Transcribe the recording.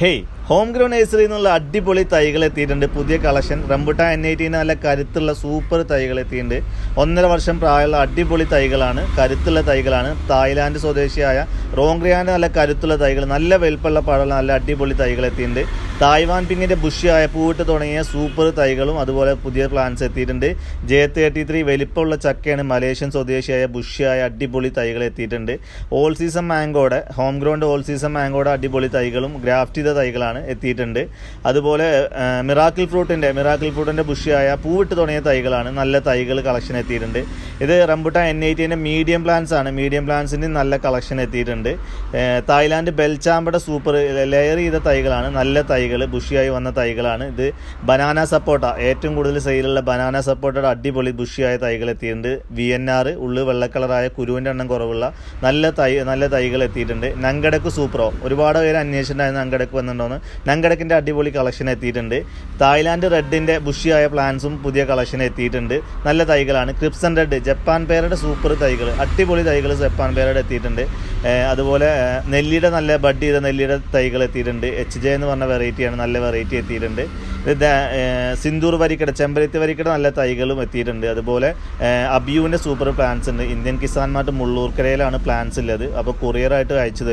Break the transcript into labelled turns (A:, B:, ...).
A: Hey home ground നേഴ്സറിയിൽ നിന്നുള്ള അടിപൊളി തൈകൾ എത്തിയിട്ടുണ്ട്. പുതിയ കളക്ഷൻ. റംബുട്ടാൻ എൻ ഐറ്റീന് നല്ല കരുത്തുള്ള സൂപ്പർ തൈകൾ എത്തിയിട്ടുണ്ട്. ഒന്നര വർഷം പ്രായമുള്ള അടിപൊളി തൈകളാണ്. കരുത്തുള്ള തൈകളാണ്. തായ്ലാൻഡ് സ്വദേശിയായ റോങ്ക്രിയാന്റെ നല്ല കരുത്തുള്ള തൈകൾ നല്ല വലുപ്പമുള്ള പഴമുള്ള നല്ല അടിപൊളി തൈകൾ എത്തിയിട്ടുണ്ട്. തായ്വാൻ പിങ്ങിന്റെ ബുഷിയായ പൂവിട്ട് തുടങ്ങിയ സൂപ്പർ തൈകളും അതുപോലെ പുതിയ പ്ലാന്റ്സ് എത്തിയിട്ടുണ്ട്. ജെ തേർട്ടി ത്രീ വലിപ്പമുള്ള ചക്കയാണ് മലേഷ്യൻ സ്വദേശിയായ ബുഷിയായ അടിപൊളി തൈകൾ എത്തിയിട്ടുണ്ട്. ഓൾ സീസൺ മാങ്കോടെ ഹോം ഗ്രൗണ്ട് ഓൾ സീസൺ മാങ്കോടെ അടിപൊളി തൈകളും ഗ്രാഫ്റ്റ് ചെയ്ത തൈകളാണ് എത്തിയിട്ടുണ്ട്. അതുപോലെ മിറാക്കിൾ ഫ്രൂട്ടിന്റെ മിറാക്കിൾ ഫ്രൂട്ടിന്റെ ബുഷിയായ പൂവിട്ട് തുടങ്ങിയ തൈകളാണ് നല്ല തൈകൾ കളക്ഷൻ എത്തിയിട്ടുണ്ട്. ഇത് റംബുട്ടാൻ എൻ ഐറ്റീന്റെ മീഡിയം പ്ലാന്റ്സ് ആണ്. മീഡിയം പ്ലാന്റ്സിന്റെ നല്ല കളക്ഷൻ എത്തിയിട്ടുണ്ട്. തായ്ലാൻഡ് ബെൽചാമ്പട സൂപ്പർ ലെയർ ചെയ്ത തൈകളാണ്. നല്ല തൈകൾ ബുഷിയായി വന്ന തൈകളാണ്. ഇത് ബനാന സപ്പോർട്ട ഏറ്റവും കൂടുതൽ സെയിലുള്ള ബനാന സപ്പോട്ടയുടെ അടിപൊളി ബുഷിയായ തൈകൾ എത്തിയിട്ടുണ്ട്. വി എൻ ആർ ഉള്ളു വെള്ളക്കളറായ കുരുവിന്റെ എണ്ണം കുറവുള്ള നല്ല തൈ നല്ല തൈകൾ എത്തിയിട്ടുണ്ട്. നങ്കടക്ക് സൂപ്പറോ ഒരുപാട് പേര് അന്വേഷിച്ചിട്ടുണ്ടായിരുന്നു നങ്കടക്ക് വന്നിട്ടുണ്ടോന്ന് നങ്കടക്കിന്റെ അടിപൊളി കളക്ഷൻ എത്തിയിട്ടുണ്ട്. തായ്ലാൻഡ് റെഡിന്റെ ബുഷിയായ പ്ലാന്റ്സും പുതിയ കളക്ഷൻ എത്തിയിട്ടുണ്ട്. നല്ല തൈകളാണ്. ക്രിപ്സൺ റെഡ് ജപ്പാൻ പേരുടെ സൂപ്പർ തൈകൾ അടിപൊളി തൈകൾ ജപ്പാൻ പേരുടെ എത്തിയിട്ടുണ്ട്. അതുപോലെ നെല്ലിയുടെ നല്ല ബഡ് ചെയ്ത നെല്ലിയുടെ തൈകൾ എത്തിയിട്ടുണ്ട്. എച്ച് ജെ എന്ന് പറഞ്ഞ വെറൈറ്റിയാണ് നല്ല വെറൈറ്റി എത്തിയിട്ടുണ്ട്. ഇത് സിന്ദൂർ വരിക്കട ചെമ്പരത്തി വരിക്കട നല്ല തൈകളും എത്തിയിട്ടുണ്ട്. അതുപോലെ അബിയുവിന്റെ സൂപ്പർ പ്ലാന്റ്സ് ഉണ്ട്. ഇന്ത്യൻ കിസാൻ മാർട്ട് മുള്ളൂർക്കരയിലാണ് പ്ലാന്റ്സ് ഉള്ളത്. അപ്പോൾ കൊറിയറായിട്ട് അയച്ചു